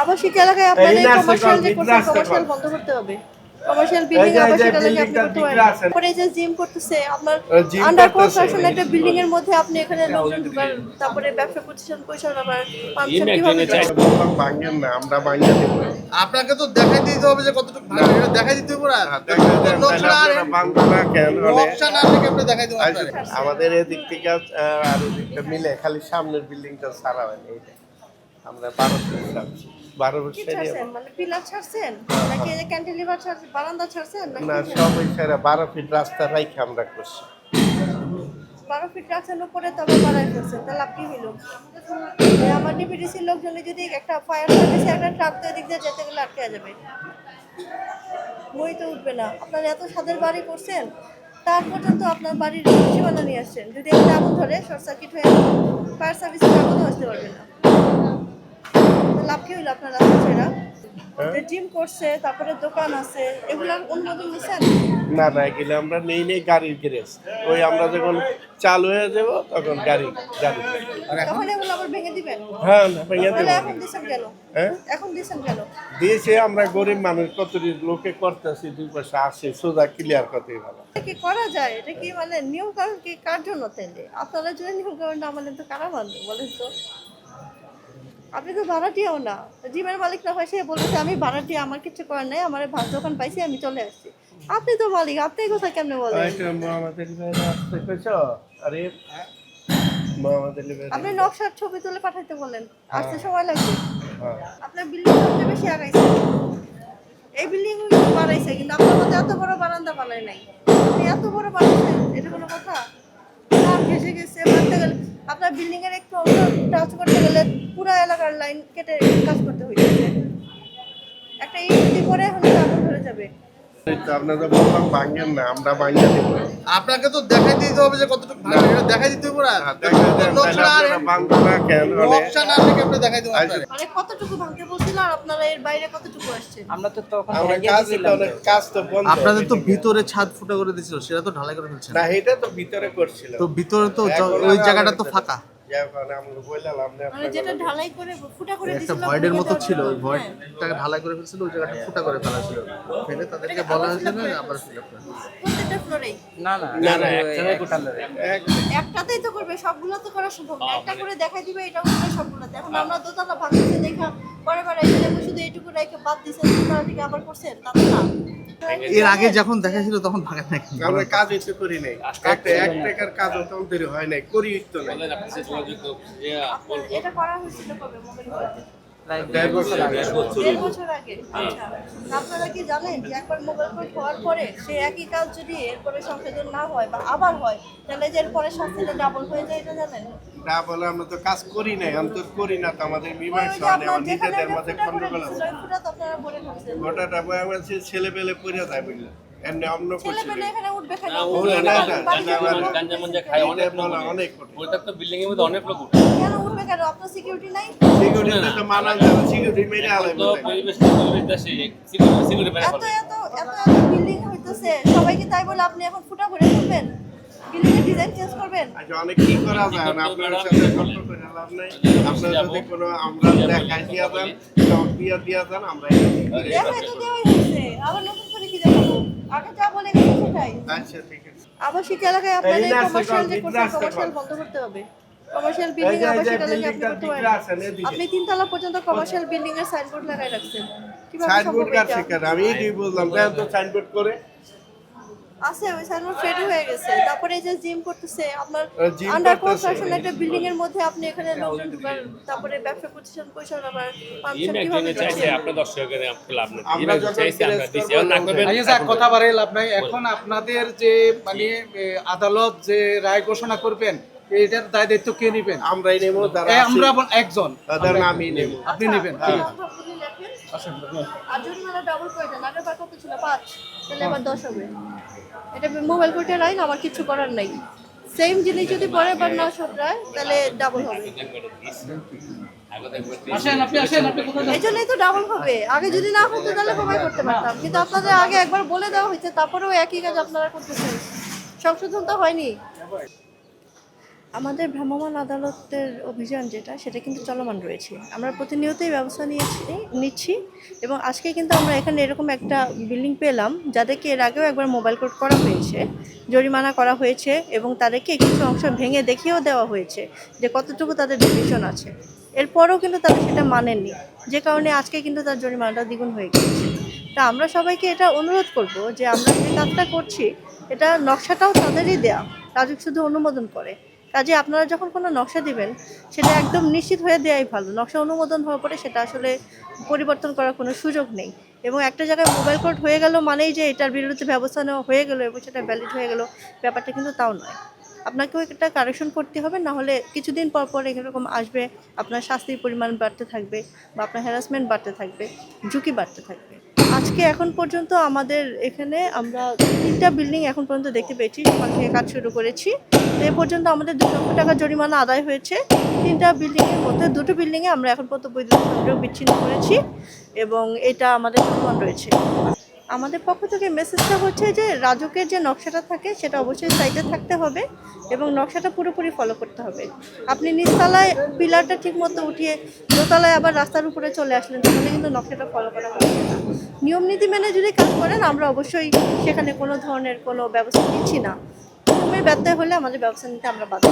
আবাসিক এলাকায় আপনাদের এই কমার্শিয়াল যে করছেন কমার্শিয়াল বন্ধ করতে হবে? কমার্শিয়াল বিল্ডিং এই এই আবাসিক এলাকায় আপনি করতে পারেন পরে যে জিম করতেছে আপনার আন্ডার কনস্ট্রাকশন একটা বিল্ডিং এর মধ্যে আপনি এখানে লোকজন তারপরে ব্যবসা প্রতিষ্ঠান পরিচালনা পারমিশন কীভাবে ভাঙেন না আমরা ভাঙিয়ে দেবো। আপনাকে তো দেখাই দিতে হবে যে কতটুকু এটা দেখাই দিতে হবে না নকশা আর না কেন? মানে নকশা না দেখে আপনি দেখাই দেবো আচ্ছা, আমাদের এদিক থেকে আহ, আর ওদিকটা মিলে খালি সামনের বিল্ডিংটা ছাড়া হয়নি এইটা আমরা ছাড়ছি। বারো কি ছাড়ছেন? মানে পিলার ছাড়ছেন? নাকি এই যে ক্যান্টিলিভার ছাড়ছেন বারান্দা ছাড়ছেন নাকি? না সব ওই সাইডে বারো ফিট রাস্তা রাইখে আমরা করছি। বারো ফিট রাখছেন উপরে তবে বাড়াই করছেন তাহলে আপনি হইল আমার ডিপিডিসির লোকজন যদি একটা ফায়ার সার্ভিসে একটা ট্রাক তো এদিক দিয়ে যেতে গেলে আটকে যাবে। মই তো উঠবে না। আপনার এত স্বাদের বাড়ি করছেন? তার পর্যন্ত আপনার বাড়ির সীমানা নিয়ে আসছেন। যদি একটা আগুন ধরে শর্ট সার্কিট হয়ে ফায়ার সার্ভিসের আগুন আসতে পারবে না। লাভ কি হইল আপনার রাস্তা ছেড়া জিম করছে তারপরে দোকান আছে এগুলার অনুমোদন নিচ্ছেন না না এগুলো আমরা নেই নেই গাড়ির গ্যারেজ। ওই আমরা যখন চালু হয়ে যাব তখন গাড়ি গাড়ি। তখন এগুলো আবার ভেঙে দিবেন? হ্যাঁ না ভেঙে তাহলে এখন দিচ্ছেন কেন? হ্যাঁ? এখন দিচ্ছেন কেন? দিয়েছে আমরা গরিব মানুষ কত লোকে করতেছি দুই পয়সা আসে সোজা ক্লিয়ার করতে ভালো কি করা যায়? এটা কি মানে নিয়ম কানুন কি কার জন্য আপনারা যদি নিয়ম কানুন না মানেন তো কারা মানবে বলেন তো? আপনি তো ভাড়াটিয়াও না। জিমের মালিক না হয় সে বলতেছে আমি ভাড়াটিয়া আমার কিছু করার নাই আমার ভাত দোকান পাইছি আমি চলে আসছি। আপনি তো মালিক আপনি কথা কেমনে বলেন? আপনি নকশার ছবি তুলে পাঠাইতে বলেন আসতে সময় লাগবে। হ্যাঁ। আপনার বিল্ডিং সবচেয়ে বেশি আগাইছে। এই বিল্ডিং বাড়াইছে কিন্তু আপনার মধ্যে এত বড় বারান্দা বানায় নাই। আপনি এত বড় বানাইছেন এটা কোনো কথা? ঘেসে গেছে? মারতে গেলে আপনার বিল্ডিং এর একটু অংশ টাচ করতে গেলে পুরো এলাকার লাইন কেটে কাজ করতে হইতেছে। একটা ইট করে হলে আগুন ধরে যাবে। আপনারা বললাম ভাঙেন না আমরা ভাঙিয়ে দেবো। আপনাকে তো দেখাই দিতে হবে যে কতটুকু দেখাই দিতে হবে না? দেখা দেন তাহলে নকশা আর আপনারা ভাঙবো না কেন নকশা না দেখে আপনি দেখাই দেবো। মানে কতটুকু ভাঙতে বলছিল আর আপনারা এর বাইরে কতটুকু আসছেন? আমরা তো তখন আমরা কাজ কাজ তো বন্ধ আপনাদের তো ভিতরে ছাদ ফুটা করে দিছিল সেটা তো ঢালাই করে ফেলছেন না। এটা তো ভিতরে করছিল তো ভিতরে তো ওই জায়গাটা তো ফাঁকা। মানে আমরা বললাম আপনি মানে যেটা ঢালাই করে ফুটা করে একটা দিছিল ভয়েডের মতো ছিল ওই দেওয়ার জন্য, হ্যাঁ। ভয়েডটাকে ঢালাই করে ফেলছিল ওই জায়গাটা ফুটা করে ফেলা ছিল। ফেলে তাদেরকে বলা হয়েছিল আবার fill up প্রত্যেকটা ফ্লোরেই না না না, না, একটাই একটা একটাতেই তো করবে সবগুলো তো করা সম্ভব না। একটা করে দেখাই দিবে এটা করবে সবগুলোতে। এখন আমরা দোতলা ভাঙতেছে দেখা পরে পরে এসে শুধু এইটুকু রেখে বাদ দিয়েছেন থেকে আবার করছেন তা তো না। এর আগে যখন দেখাছিল তখন ভাঙা নাই। আমরা কাজ হইতে করি নাই। একটা এক টাকার কাজ তখন তৈরি হয় নাই করি তো নাই। এটা করা হয়েছিল কবে? মোবাইল দেড় বছর আগে। দেড় বছর আগে। আচ্ছা আপনারা কি জানেন যে একবার মোবাইল কোড হওয়ার পরে সে একই কাজ যদি এরপরে সংশোধন না হয় বা আবার হয় তাহলে যে এরপরে শাস্তিটা ডাবল হয়ে যায় এটা জানেন? না বলে আমরা তো কাজ করি নাই আমি তো করি না তো আমাদের মীমাংসা আমার নিজেদের মধ্যে আছে। আমার ছেলে পেলে পড়ে যায় বুঝলে এমনি অন্য করছি সবাইকে তাই বলে আপনি এখন ফুটা বিল্ডিং ডিজাইন চেঞ্জ করবেন? আচ্ছা অনেক কি করা যায় না আপনার সাথে গল্প করে লাভ নাই। আপনার যদি কোনো আমরা দেখাই দিয়া দেন দিয়া দিয়া দেন আমরা এটা ঠিক করে দেখাই তো দেওয়াই হয়েছে। আবার নতুন করে কি দেখাবো আগে যা বলে গেছে সেটাই। আচ্ছা ঠিক আছে। আবাসিক এলাকায় আপনাদের কমার্শিয়াল যে। কমার্শিয়াল বন্ধ করতে হবে। কমার্শিয়াল বিল্ডিং আবাসিক এলাকায় আপনি করতে পারেন আপনি তিনতলা পর্যন্ত কমার্শিয়াল বিল্ডিং এর সাইনবোর্ড লাগাই রাখছেন। সাইনবোর্ড কার শিকার? আমি এটাই বললাম তো সাইনবোর্ড করে। আছে ওই সাইনবোর্ড ফেড হয়ে গেছে। তারপরে এই যে জিম করতেছে আপনার আন্ডার কনস্ট্রাকশন একটা বিল্ডিং এর মধ্যে আপনি এখানে লোকজন তারপরে ব্যবসা প্রতিষ্ঠান পরিচালনা করার পারমিশন কীভাবে চাইছে দিচ্ছেন? দর্শকের আপনি লাভ নেই। আমরা ইমেল আমরা দিছি। না করবেন আচ্ছা। স্যার কথা বাড়ে লাভ নাই। এখন আপনাদের যে মানে আদালত যে রায় ঘোষণা করবেন এটার দায় দায়িত্ব কে নেবেন? আমরাই নেব তারা আমরা একজন। তাদের আমি নেব। আপনি আচ্ছা, নেবেন। আর জরিমানা ডাবল করে দেন আগের বার কত ছিল? পাঁচ। তাহলে এবার দশ হবে। এটা মোবাইল কোর্টের আইন আমার কিছু করার নাই। সেম জিনিস যদি পরের বার না শোধরায় তাহলে ডাবল হবে। আসেন আপনি আসেন আপনি কোথায় যাচ্ছেন? এই জন্যই তো ডাবল হবে। আগে যদি না হতো তাহলে করতে পারতাম। কিন্তু আপনাদের আগে একবার বলে দেওয়া হয়েছে তারপরেও একই কাজ আপনারা করতেছেন। সংশোধন তো হয়নি। আমাদের ভ্রাম্যমাণ আদালতের অভিযান যেটা, সেটা কিন্তু চলমান রয়েছে। আমরা প্রতিনিয়তই ব্যবস্থা নিয়েছি, নিচ্ছি এবং আজকে কিন্তু আমরা এখানে এরকম একটা বিল্ডিং পেলাম, যাদেরকে এর আগেও একবার মোবাইল কোড করা হয়েছে, জরিমানা করা হয়েছে এবং তাদেরকে কিছু অংশ ভেঙে দেখিয়েও দেওয়া হয়েছে যে কতটুকু তাদের ডিভিশন আছে। এরপরেও কিন্তু তারা সেটা মানেননি, যে কারণে আজকে কিন্তু তার জরিমানাটা দ্বিগুণ হয়ে গিয়েছে। তা আমরা সবাইকে এটা অনুরোধ করব যে আমরা যে কাজটা করছি, এটা নকশাটাও তাদেরই দেয়া রাজুক শুধু অনুমোদন করে। কাজে আপনারা যখন কোনো নকশা দিবেন, সেটা একদম নিশ্চিত হয়ে দেওয়াই ভালো। নকশা অনুমোদন হওয়ার পরে সেটা আসলে পরিবর্তন করার কোনো সুযোগ নেই। এবং একটা জায়গায় মোবাইল কোড হয়ে গেল মানেই যে এটার বিরুদ্ধে ব্যবস্থা নেওয়া হয়ে গেল এবং সেটা ভ্যালিড হয়ে গেল, ব্যাপারটা কিন্তু তাও নয়। আপনাকেও এটা কারেকশন করতে হবে, না হলে কিছুদিন পর পর এরকম আসবে, আপনার শাস্তির পরিমাণ বাড়তে থাকবে বা আপনার হ্যারাসমেন্ট বাড়তে থাকবে, ঝুঁকি বাড়তে থাকবে। আজকে এখন পর্যন্ত আমাদের এখানে আমরা তিনটা বিল্ডিং এখন পর্যন্ত দেখতে পেয়েছি সেখান থেকে কাজ শুরু করেছি। তো এ পর্যন্ত আমাদের দু লক্ষ টাকা জরিমানা আদায় হয়েছে। তিনটা বিল্ডিংয়ের মধ্যে দুটো বিল্ডিংয়ে আমরা এখন পর্যন্ত বৈদ্যুতিক সংযোগ বিচ্ছিন্ন করেছি এবং এটা আমাদের সম্মান রয়েছে। আমাদের পক্ষ থেকে মেসেজটা হচ্ছে যে রাজুকের যে নকশাটা থাকে, সেটা অবশ্যই সাইডে থাকতে হবে এবং নকশাটা পুরোপুরি ফলো করতে হবে। আপনি নিচতলায় পিলারটা ঠিক মতো উঠিয়ে দোতলায় আবার রাস্তার উপরে চলে আসলেন, তাহলে কিন্তু নকশাটা ফলো করা হবে নিয়ম নীতি মেনে যদি কাজ করেন, আমরা অবশ্যই সেখানে কোনো ধরনের কোনো ব্যবস্থা নিচ্ছি না। ব্যত্যয় হলে আমাদের ব্যবস্থা নিতে আমরা বাধ্য।